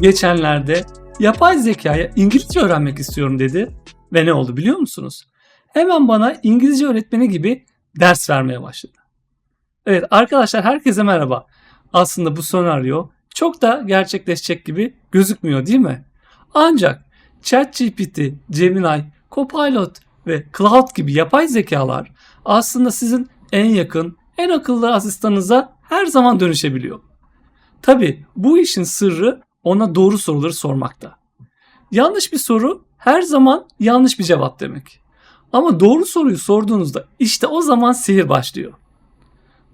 geçenlerde yapay zekaya İngilizce öğrenmek istiyorum dedi ve ne oldu biliyor musunuz? Hemen bana İngilizce öğretmeni gibi ders vermeye başladı. Evet arkadaşlar herkese merhaba. Aslında bu senaryo çok da gerçekleşecek gibi gözükmüyor değil mi? Ancak ChatGPT, Gemini, Copilot ve Cloud gibi yapay zekalar aslında sizin en yakın, en akıllı asistanınıza her zaman dönüşebiliyor. Tabi bu işin sırrı ona doğru soruları sormakta. Yanlış bir soru her zaman yanlış bir cevap demek. Ama doğru soruyu sorduğunuzda işte o zaman sihir başlıyor.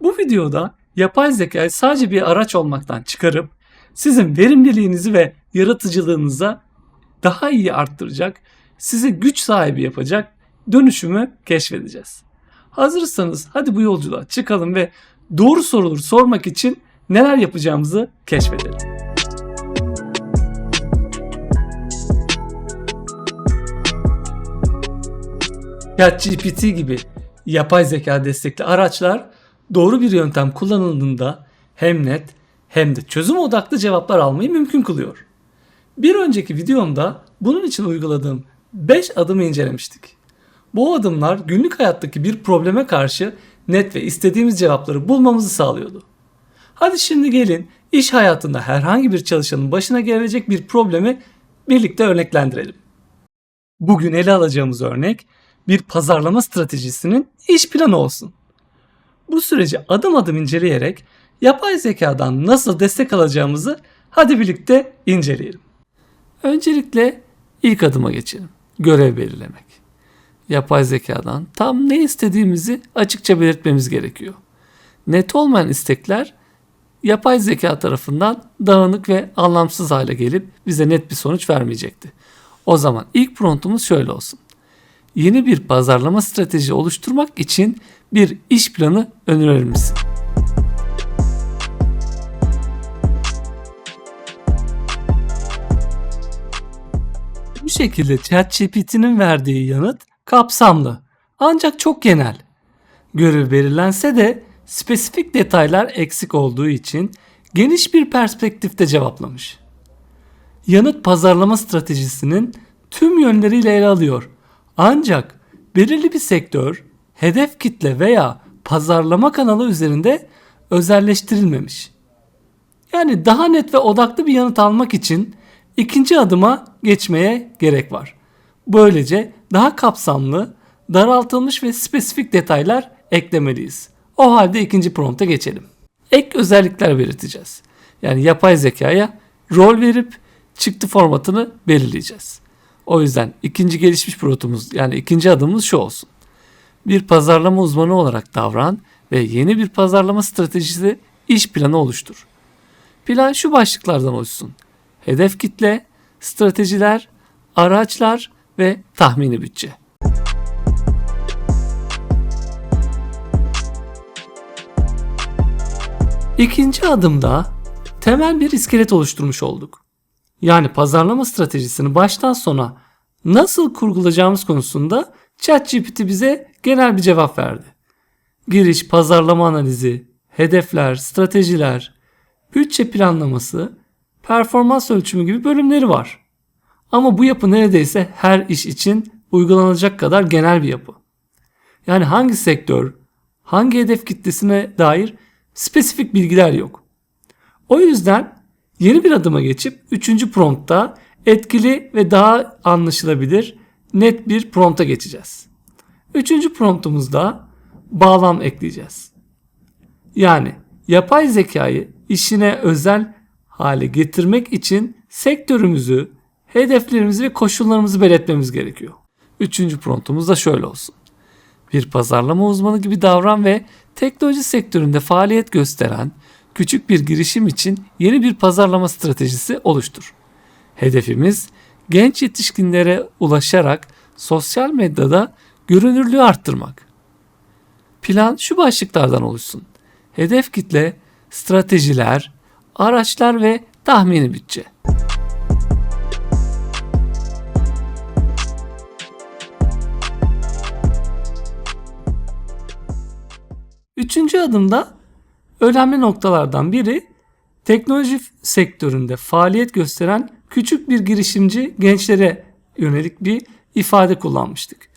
Bu videoda yapay zekayı sadece bir araç olmaktan çıkarıp sizin verimliliğinizi ve yaratıcılığınıza daha iyi arttıracak, sizi güç sahibi yapacak dönüşümü keşfedeceğiz. Hazırsanız hadi bu yolculuğa çıkalım ve doğru soruları sormak için neler yapacağımızı keşfedelim. ChatGPT gibi yapay zeka destekli araçlar doğru bir yöntem kullanıldığında hem net hem de çözüm odaklı cevaplar almayı mümkün kılıyor. Bir önceki videomda bunun için uyguladığım 5 adımı incelemiştik. Bu adımlar günlük hayattaki bir probleme karşı net ve istediğimiz cevapları bulmamızı sağlıyordu. Hadi şimdi gelin iş hayatında herhangi bir çalışanın başına gelecek bir problemi birlikte örneklendirelim. Bugün ele alacağımız örnek bir pazarlama stratejisinin iş planı olsun. Bu süreci adım adım inceleyerek yapay zekadan nasıl destek alacağımızı hadi birlikte inceleyelim. Öncelikle ilk adıma geçelim. Görev belirlemek. Yapay zekadan tam ne istediğimizi açıkça belirtmemiz gerekiyor. Net olmayan istekler yapay zeka tarafından dağınık ve anlamsız hale gelip bize net bir sonuç vermeyecekti. O zaman ilk promptumuz şöyle olsun. Yeni bir pazarlama strateji oluşturmak için bir iş planı önerir misin? Bu şekilde ChatGPT'nin verdiği yanıt kapsamlı ancak çok genel. Görev belirlense de spesifik detaylar eksik olduğu için geniş bir perspektifte cevaplamış. Yanıt pazarlama stratejisinin tüm yönleriyle ele alıyor. Ancak belirli bir sektör, hedef kitle veya pazarlama kanalı üzerinde özelleştirilmemiş. Yani daha net ve odaklı bir yanıt almak için ikinci adıma geçmeye gerek var. Böylece daha kapsamlı, daraltılmış ve spesifik detaylar eklemeliyiz. O halde ikinci prompta geçelim. Ek özellikler belirteceğiz. Yani yapay zekaya rol verip çıktı formatını belirleyeceğiz. O yüzden ikinci gelişmiş promptumuz yani ikinci adımımız şu olsun. Bir pazarlama uzmanı olarak davran ve yeni bir pazarlama stratejisi iş planı oluştur. Plan şu başlıklardan oluşsun. Hedef kitle, stratejiler, araçlar ve tahmini bütçe. İkinci adımda temel bir iskelet oluşturmuş olduk. Yani pazarlama stratejisini baştan sona nasıl kurgulayacağımız konusunda ChatGPT bize genel bir cevap verdi. Giriş, pazarlama analizi, hedefler, stratejiler, bütçe planlaması, performans ölçümü gibi bölümleri var. Ama bu yapı neredeyse her iş için uygulanacak kadar genel bir yapı. Yani hangi sektör, hangi hedef kitlesine dair spesifik bilgiler yok. O yüzden yeni bir adıma geçip 3. promptta etkili ve daha anlaşılabilir net bir prompta geçeceğiz. Üçüncü promptumuzda bağlam ekleyeceğiz. Yani yapay zekayı işine özel hale getirmek için sektörümüzü, hedeflerimizi ve koşullarımızı belirtmemiz gerekiyor. Üçüncü promptumuz da şöyle olsun. Bir pazarlama uzmanı gibi davran ve teknoloji sektöründe faaliyet gösteren küçük bir girişim için yeni bir pazarlama stratejisi oluştur. Hedefimiz genç yetişkinlere ulaşarak sosyal medyada görünürlüğü arttırmak. Plan şu başlıklardan oluşsun. Hedef kitle, stratejiler, araçlar ve tahmini bütçe. Üçüncü adımda önemli noktalardan biri teknoloji sektöründe faaliyet gösteren küçük bir girişimci gençlere yönelik bir ifade kullanmıştık.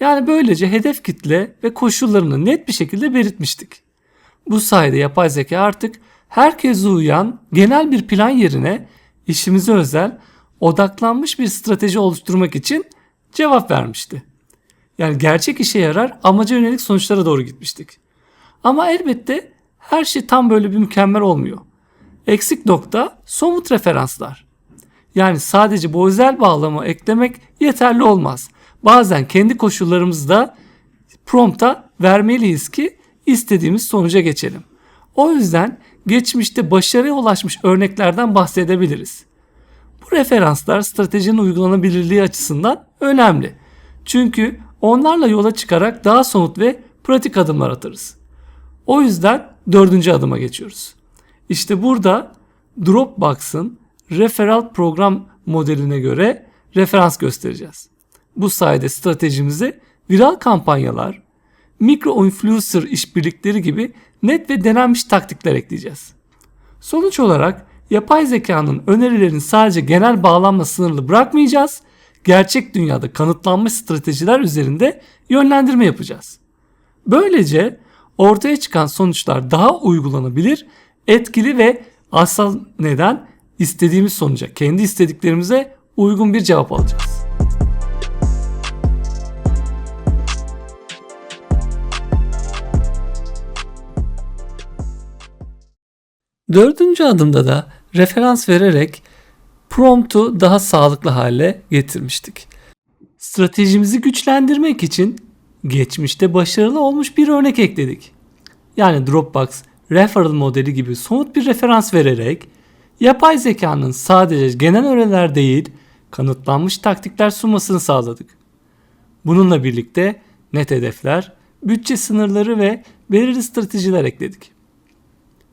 Yani böylece hedef kitle ve koşullarını net bir şekilde belirtmiştik. Bu sayede yapay zeka artık herkese uyan genel bir plan yerine işimize özel odaklanmış bir strateji oluşturmak için cevap vermişti. Yani gerçek işe yarar amaca yönelik sonuçlara doğru gitmiştik. Ama elbette her şey tam böyle bir mükemmel olmuyor. Eksik nokta somut referanslar. Yani sadece bu özel bağlamı eklemek yeterli olmaz. Bazen kendi koşullarımızda prompta vermeliyiz ki istediğimiz sonuca geçelim. O yüzden geçmişte başarıya ulaşmış örneklerden bahsedebiliriz. Bu referanslar stratejinin uygulanabilirliği açısından önemli. Çünkü onlarla yola çıkarak daha somut ve pratik adımlar atarız. O yüzden dördüncü adıma geçiyoruz. İşte burada Dropbox'ın referral program modeline göre referans göstereceğiz. Bu sayede stratejimize viral kampanyalar, mikro influencer işbirlikleri gibi net ve denenmiş taktikler ekleyeceğiz. Sonuç olarak yapay zekanın önerilerini sadece genel bağlamla sınırlı bırakmayacağız, gerçek dünyada kanıtlanmış stratejiler üzerinde yönlendirme yapacağız. Böylece ortaya çıkan sonuçlar daha uygulanabilir, etkili ve asıl neden istediğimiz sonuca, kendi istediklerimize uygun bir cevap alacağız. Dördüncü adımda da referans vererek promptu daha sağlıklı hale getirmiştik. Stratejimizi güçlendirmek için geçmişte başarılı olmuş bir örnek ekledik. Yani Dropbox referral modeli gibi somut bir referans vererek yapay zekanın sadece genel öğeler değil kanıtlanmış taktikler sunmasını sağladık. Bununla birlikte net hedefler, bütçe sınırları ve belirli stratejiler ekledik.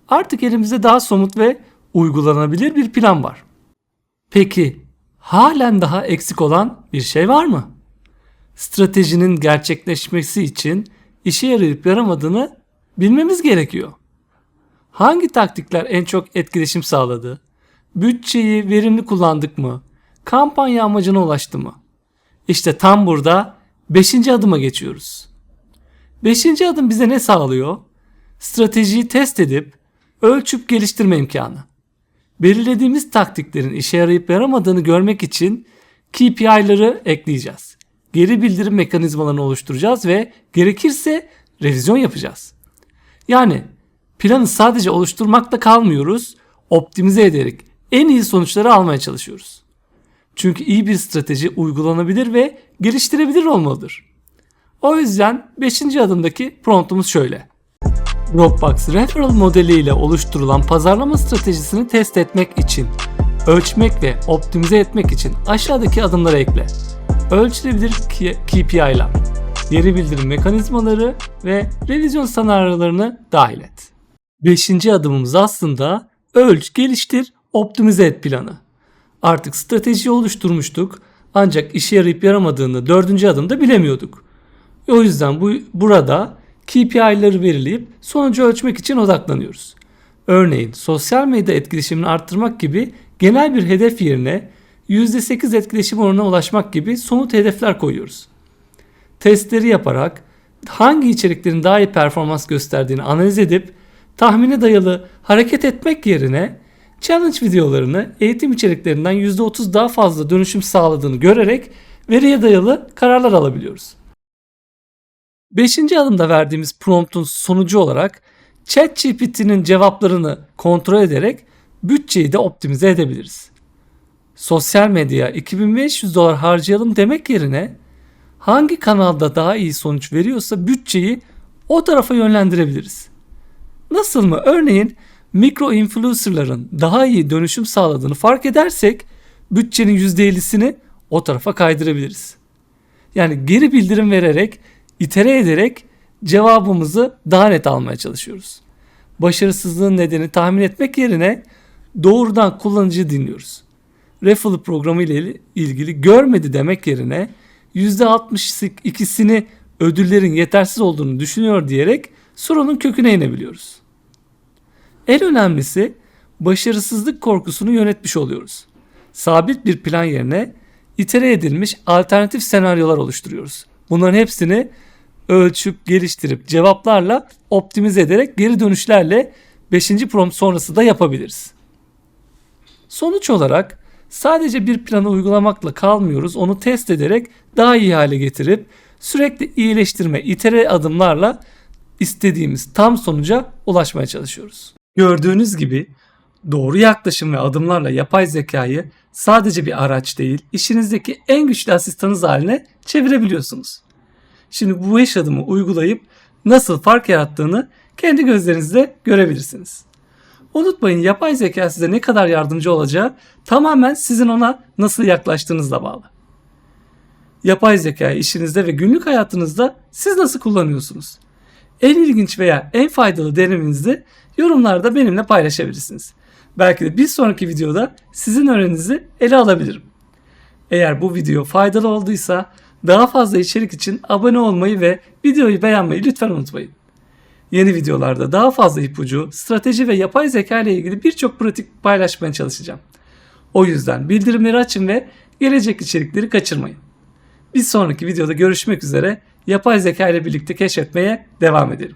Artık elimizde daha somut ve uygulanabilir bir plan var. Peki halen daha eksik olan bir şey var mı? Stratejinin gerçekleşmesi için işe yarayıp yaramadığını bilmemiz gerekiyor. Hangi taktikler en çok etkileşim sağladı? Bütçeyi verimli kullandık mı? Kampanya amacına ulaştı mı? İşte tam burada 5. adıma geçiyoruz. 5. adım bize ne sağlıyor? Stratejiyi test edip ölçüp geliştirme imkanı. Belirlediğimiz taktiklerin işe yarayıp yaramadığını görmek için KPI'ları ekleyeceğiz. Geri bildirim mekanizmalarını oluşturacağız ve gerekirse revizyon yapacağız. Yani planı sadece oluşturmakta kalmıyoruz, optimize ederek en iyi sonuçları almaya çalışıyoruz. Çünkü iyi bir strateji uygulanabilir ve geliştirebilir olmalıdır. O yüzden 5. adımdaki promptumuz şöyle. Dropbox Referral modeliyle oluşturulan pazarlama stratejisini test etmek için, ölçmek ve optimize etmek için aşağıdaki adımları ekle. Ölçülebilir KPI'lar, geri bildirim mekanizmaları ve revizyon senaryolarını dahil et. Beşinci adımımız aslında ölç, geliştir, optimize et planı. Artık strateji oluşturmuştuk ancak işe yarayıp yaramadığını dördüncü adımda bilemiyorduk. O yüzden bu burada KPI'ları belirleyip sonucu ölçmek için odaklanıyoruz. Örneğin sosyal medya etkileşimini arttırmak gibi genel bir hedef yerine %8 etkileşim oranına ulaşmak gibi somut hedefler koyuyoruz. Testleri yaparak hangi içeriklerin daha iyi performans gösterdiğini analiz edip tahmine dayalı hareket etmek yerine challenge videolarını eğitim içeriklerinden %30 daha fazla dönüşüm sağladığını görerek veriye dayalı kararlar alabiliyoruz. Beşinci adımda verdiğimiz promptun sonucu olarak ChatGPT'nin cevaplarını kontrol ederek bütçeyi de optimize edebiliriz. Sosyal medya 2500 dolar harcayalım demek yerine hangi kanalda daha iyi sonuç veriyorsa bütçeyi o tarafa yönlendirebiliriz. Nasıl mı? Örneğin mikro influencerların daha iyi dönüşüm sağladığını fark edersek bütçenin %50'sini o tarafa kaydırabiliriz. Yani geri bildirim vererek itere ederek cevabımızı daha net almaya çalışıyoruz. Başarısızlığın nedeni tahmin etmek yerine doğrudan kullanıcı dinliyoruz. Refill programı ile ilgili görmedi demek yerine %62'sini ödüllerin yetersiz olduğunu düşünüyor diyerek sorunun köküne inebiliyoruz. En önemlisi başarısızlık korkusunu yönetmiş oluyoruz. Sabit bir plan yerine itere edilmiş alternatif senaryolar oluşturuyoruz. Bunların hepsini ölçüp geliştirip cevaplarla optimize ederek geri dönüşlerle 5. prompt sonrası da yapabiliriz. Sonuç olarak sadece bir planı uygulamakla kalmıyoruz. Onu test ederek daha iyi hale getirip sürekli iyileştirme, itere adımlarla istediğimiz tam sonuca ulaşmaya çalışıyoruz. Gördüğünüz gibi doğru yaklaşım ve adımlarla yapay zekayı sadece bir araç değil, işinizdeki en güçlü asistanınız haline çevirebiliyorsunuz. Şimdi bu 5 adımı uygulayıp nasıl fark yarattığını kendi gözlerinizle görebilirsiniz. Unutmayın yapay zeka size ne kadar yardımcı olacağı tamamen sizin ona nasıl yaklaştığınızla bağlı. Yapay zekayı işinizde ve günlük hayatınızda siz nasıl kullanıyorsunuz? En ilginç veya en faydalı denemenizi yorumlarda benimle paylaşabilirsiniz. Belki de bir sonraki videoda sizin öğreninizi ele alabilirim. Eğer bu video faydalı olduysa daha fazla içerik için abone olmayı ve videoyu beğenmeyi lütfen unutmayın. Yeni videolarda daha fazla ipucu, strateji ve yapay zeka ile ilgili birçok pratik paylaşmaya çalışacağım. O yüzden bildirimleri açın ve gelecek içerikleri kaçırmayın. Bir sonraki videoda görüşmek üzere yapay zeka ile birlikte keşfetmeye devam edelim.